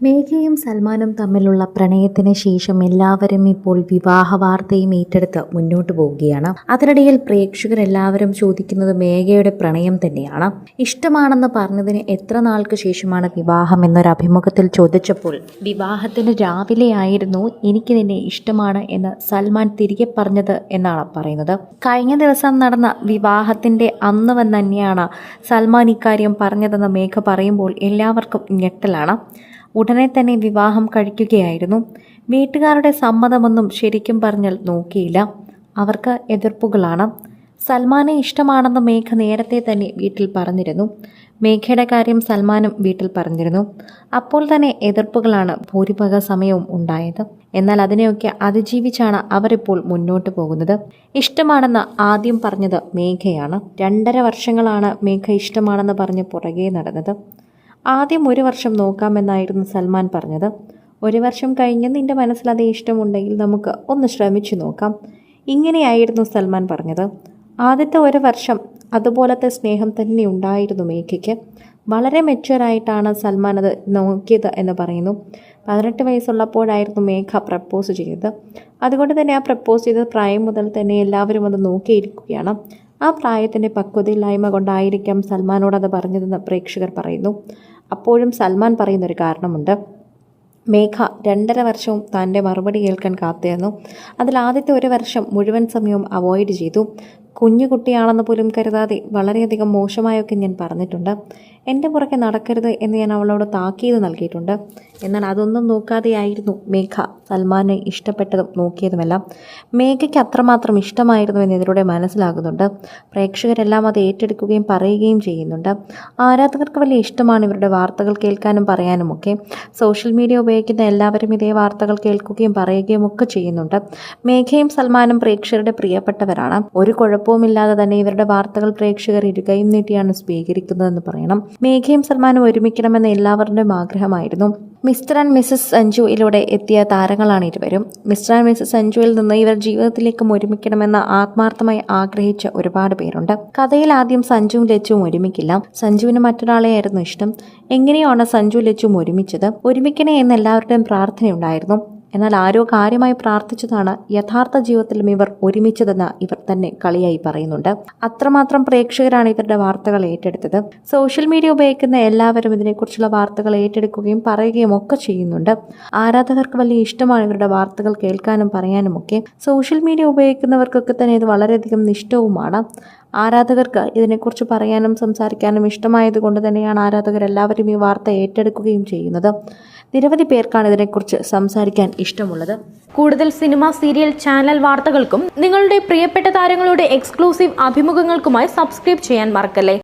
മേഘയും സൽമാനും തമ്മിലുള്ള പ്രണയത്തിന് ശേഷം എല്ലാവരും ഇപ്പോൾ വിവാഹ വാർത്തയും ഏറ്റെടുത്ത് മുന്നോട്ട് പോവുകയാണ്. അതിനിടയിൽ പ്രേക്ഷകരെല്ലാവരും ചോദിക്കുന്നത് മേഘയുടെ പ്രണയം തന്നെയാണ്. ഇഷ്ടമാണെന്ന് പറഞ്ഞതിന് എത്ര നാൾക്ക് ശേഷമാണ് വിവാഹം എന്നൊരു അഭിമുഖത്തിൽ ചോദിച്ചപ്പോൾ വിവാഹത്തിന് രാവിലെ ആയിരുന്നു എനിക്ക് നിന്നെ ഇഷ്ടമാണ് എന്ന് സൽമാൻ തിരികെ പറഞ്ഞത് എന്നാണ് പറയുന്നത്. കഴിഞ്ഞ ദിവസം നടന്ന വിവാഹത്തിന്റെ അന്ന് വന്ന് തന്നെയാണ് സൽമാൻ ഇക്കാര്യം പറഞ്ഞതെന്ന് മേഘ പറയുമ്പോൾ എല്ലാവർക്കും ഞെട്ടലാണ്. ഉടനെ തന്നെ വിവാഹം കഴിക്കുകയായിരുന്നു. വീട്ടുകാരുടെ സമ്മതമൊന്നും ശരിക്കും പറഞ്ഞാൽ നോക്കിയില്ല. അവർക്ക് എതിർപ്പുകളാണ്. സൽമാനെ ഇഷ്ടമാണെന്ന് മേഘ നേരത്തെ തന്നെ വീട്ടിൽ പറഞ്ഞിരുന്നു. മേഘയുടെ കാര്യം സൽമാനും വീട്ടിൽ പറഞ്ഞിരുന്നു. അപ്പോൾ തന്നെ എതിർപ്പുകളാണ് ഭൂരിഭാഗ സമയവും ഉണ്ടായത്. എന്നാൽ അതിനെയൊക്കെ അതിജീവിച്ചാണ് അവരിപ്പോൾ മുന്നോട്ട് പോകുന്നത്. ഇഷ്ടമാണെന്ന് ആദ്യം പറഞ്ഞത് മേഘയാണ്. രണ്ടര വർഷങ്ങളാണ് മേഘ ഇഷ്ടമാണെന്ന് പറഞ്ഞ് പുറകെ നടന്നത്. ആദ്യം ഒരു വർഷം നോക്കാമെന്നായിരുന്നു സൽമാൻ പറഞ്ഞത്. ഒരു വർഷം കഴിഞ്ഞ് നിന്റെ മനസ്സിൽ അതേ ഇഷ്ടമുണ്ടെങ്കിൽ നമുക്ക് ഒന്ന് ശ്രമിച്ചു നോക്കാം. ഇങ്ങനെയായിരുന്നു സൽമാൻ പറഞ്ഞത്. ആദ്യത്തെ ഒരു വർഷം അതുപോലത്തെ സ്നേഹം തന്നെ ഉണ്ടായിരുന്നു മേഘയ്ക്ക്. വളരെ മെച്യൂറായിട്ടാണ് സൽമാൻ അത് നോക്കിയത് എന്ന് പറയുന്നു. പതിനെട്ട് വയസ്സുള്ളപ്പോഴായിരുന്നു മേഘ പ്രപ്പോസ് ചെയ്തത്. അതുകൊണ്ട് തന്നെ ആ പ്രപ്പോസ് ചെയ്ത പ്രായം മുതൽ തന്നെ എല്ലാവരും അത് നോക്കിയിരിക്കുകയാണ്. ആ പ്രായത്തിന്റെ പക്വതയില്ലായ്മ കൊണ്ടായിരിക്കാം സൽമാനോട് അത് പറഞ്ഞതെന്ന് പ്രേക്ഷകർ പറയുന്നു. അപ്പോഴും സൽമാൻ പറയുന്നൊരു കാരണമുണ്ട്. മേഘ രണ്ടര വർഷവും തന്റെ മറുപടി കേൾക്കാൻ കാത്തിരുന്നു. അതിൽ ആദ്യത്തെ ഒരു വർഷം മുഴുവൻ സമയവും അവോയ്ഡ് ചെയ്തു. കുഞ്ഞു കുട്ടിയാണെന്ന് പോലും കരുതാതെ വളരെയധികം മോശമായൊക്കെ ഞാൻ പറഞ്ഞിട്ടുണ്ട്. എന്റെ പുറകെ നടക്കരുത് എന്ന് ഞാൻ അവളോട് താക്കീത് നൽകിയിട്ടുണ്ട്. എന്നാൽ അതൊന്നും നോക്കാതെയായിരുന്നു മേഘ സൽമാനെ ഇഷ്ടപ്പെട്ടതും നോക്കിയതുമെല്ലാം. മേഘയ്ക്ക് അത്രമാത്രം ഇഷ്ടമായിരുന്നു എന്ന് ഇതിലൂടെ മനസ്സിലാകുന്നുണ്ട്. പ്രേക്ഷകരെല്ലാം അത് ഏറ്റെടുക്കുകയും പറയുകയും ചെയ്യുന്നുണ്ട്. ആരാധകർക്ക് വലിയ ഇഷ്ടമാണ് ഇവരുടെ വാർത്തകൾ കേൾക്കാനും പറയാനും ഒക്കെ സോഷ്യൽ മീഡിയ ഉപയോഗിക്കുന്ന എല്ലാവരും ഇതേ വാർത്തകൾ കേൾക്കുകയും പറയുകയും ഒക്കെ ചെയ്യുന്നുണ്ട്. മേഘയും സൽമാനും പ്രേക്ഷകരുടെ പ്രിയപ്പെട്ടവരാണ്. ഒരു കുഴപ്പവുമില്ലാതെ തന്നെ ഇവരുടെ വാർത്തകൾ പ്രേക്ഷകർ ഇരുകയും നീട്ടിയാണ് സ്വീകരിക്കുന്നതെന്ന് പറയണം. മേഘയും സൽമാനും ഒരുമിക്കണമെന്ന് എല്ലാവരുടെയും ആഗ്രഹമായിരുന്നു. മിസ്റ്റർ ആൻഡ് സഞ്ജു സഞ്ജുയിലൂടെ എത്തിയ താരങ്ങളാണ് ഇരുവരും. മിസ്റ്റർ ആൻഡ് മിസ്സസ് സഞ്ജുവിൽ നിന്ന് ഇവർ ജീവിതത്തിലേക്കും ഒരുമിക്കണമെന്ന് ആത്മാർത്ഥമായി ആഗ്രഹിച്ച ഒരുപാട് പേരുണ്ട്. കഥയിൽ ആദ്യം സഞ്ജുവും ലച്ചുവും ഒരുമിക്കില്ല. സഞ്ജുവിന് മറ്റൊരാളെയായിരുന്നു ഇഷ്ടം. എങ്ങനെയാണ് സഞ്ജു ലച്ചുവും ഒരുമിച്ചത്? ഒരുമിക്കണേ എന്ന് എല്ലാവരുടെയും പ്രാർത്ഥനയുണ്ടായിരുന്നു. എന്നാൽ ആരോ കാര്യമായി പ്രാർത്ഥിച്ചതാണ് യഥാർത്ഥ ജീവിതത്തിലും ഇവർ ഒരുമിച്ചതെന്ന് ഇവർ തന്നെ കളിയായി പറയുന്നുണ്ട്. അത്രമാത്രം പ്രേക്ഷകരാണ് ഇവരുടെ വാർത്തകൾ ഏറ്റെടുത്തത്. സോഷ്യൽ മീഡിയ ഉപയോഗിക്കുന്ന എല്ലാവരും ഇതിനെക്കുറിച്ചുള്ള വാർത്തകൾ ഏറ്റെടുക്കുകയും പറയുകയും ഒക്കെ ചെയ്യുന്നുണ്ട്. ആരാധകർക്ക് വലിയ ഇഷ്ടമാണ് ഇവരുടെ വാർത്തകൾ കേൾക്കാനും പറയാനും ഒക്കെ. സോഷ്യൽ മീഡിയ ഉപയോഗിക്കുന്നവർക്കൊക്കെ തന്നെ ഇത് വളരെയധികം നിഷ്ഠവുമാണ്. ആരാധകർക്ക് ഇതിനെക്കുറിച്ച് പറയാനും സംസാരിക്കാനും ഇഷ്ടമായതുകൊണ്ട് തന്നെയാണ് ആരാധകർ എല്ലാവരും ഈ വാർത്ത ഏറ്റെടുക്കുകയും ചെയ്യുന്നത്. നിരവധി പേർക്കാണ് ഇതിനെക്കുറിച്ച് സംസാരിക്കാൻ ഇഷ്ടമുള്ളത്. കൂടുതൽ സിനിമ സീരിയൽ ചാനൽ വാർത്തകൾക്കും നിങ്ങളുടെ പ്രിയപ്പെട്ട താരങ്ങളുടെ എക്സ്ക്ലൂസീവ് അഭിമുഖങ്ങൾക്കുമായി സബ്സ്ക്രൈബ് ചെയ്യാൻ മറക്കല്ലേ?